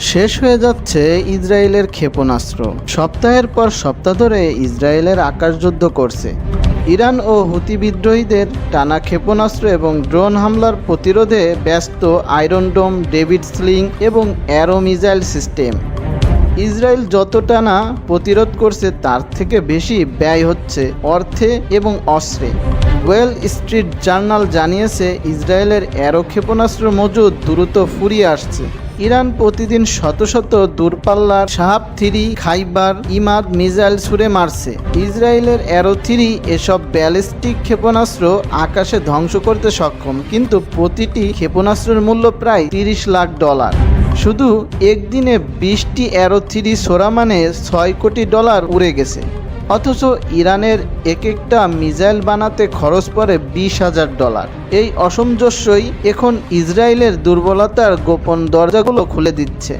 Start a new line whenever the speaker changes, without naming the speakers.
শেষ হয়ে যাচ্ছে ইসরায়েলের ক্ষেপণাস্ত্র। সপ্তাহের পর সপ্তাহ ধরে ইসরায়েলের আকাশযুদ্ধ করছে। ইরান ও হুতি বিদ্রোহীদের টানা ক্ষেপণাস্ত্র এবং ড্রোন হামলার প্রতিরোধে ব্যস্ত আয়রন ডোম, ডেভিড স্লিং এবং অ্যারো মিসাইল সিস্টেম। ইসরায়েল যতটা না প্রতিরোধ করছে, তার থেকে বেশি ব্যয় হচ্ছে অর্থে এবং অস্ত্রে। ওয়েল স্ট্রিট জার্নাল জানিয়েছে, ইসরায়েলের অ্যারো ক্ষেপণাস্ত্র মজুদ দ্রুত ফুরিয়ে আসছে। ইরান প্রতিদিন শত শত দূরপাল্লার Shahab three, Khaibar, Emad missile ছুড়ে মারছে। ইসরায়েলের অ্যারো থ্রি এসব ব্যালিস্টিক ক্ষেপণাস্ত্র আকাশে ধ্বংস করতে সক্ষম, কিন্তু প্রতিটি ক্ষেপণাস্ত্রের মূল্য প্রায় তিরিশ লাখ ডলার। শুধু একদিনে বিশটি অ্যারো থ্রি সোরা মানে ছয় কোটি ডলার উড়ে গেছে। অথচ ইরানের এক একটা মিসাইল বানাতে খরচ পড়ে বিশ হাজার ডলার। এই অসামঞ্জস্যই এখন ইসরায়েলের দুর্বলতার গোপন দরজাগুলো খুলে দিচ্ছে।